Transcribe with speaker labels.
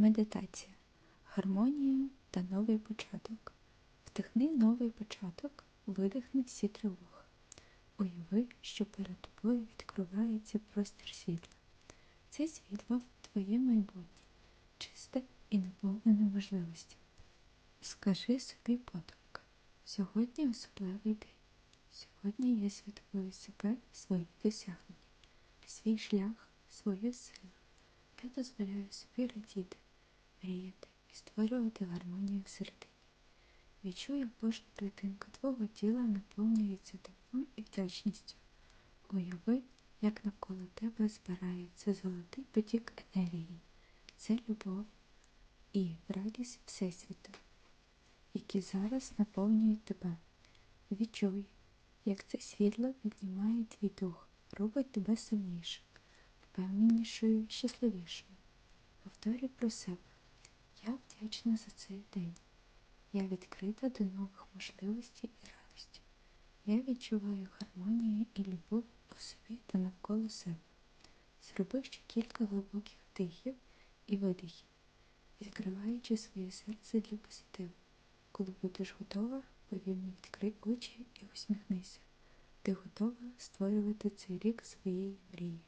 Speaker 1: Медитація. Гармонія та новий початок. Вдихни новий початок, видихни всі тривоги. Уяви, що перед тобою відкривається простір світла. Це світло твоє майбутнє, чисте і наповнене можливостями. Скажи собі подумки. Сьогодні особливий день. Сьогодні я святкую себе, свої досягнення, свій шлях, свою силу. Я дозволяю собі радіти, мріяти і створювати гармонію всередині. Відчуй, як кожна клітинка твого тіла наповнюється теплом і вдячністю. Уяви, як навколо тебе збирається золотий потік енергії. Це любов і радість Всесвіту, які зараз наповнюють тебе. Відчуй, як це світло піднімає твій дух, робить тебе сильнішим, впевненішою, щасливішою. Повторюй про себе. Я вдячна за цей день. Я відкрита до нових можливостей і радості. Я відчуваю гармонію і любов у собі та навколо себе. Зроби ще кілька глибоких вдихів і видихів, відкриваючи своє серце для позитиву. Коли будеш готова, повільно відкрий очі і усміхнися. Ти готова створювати цей рік своєї мрії.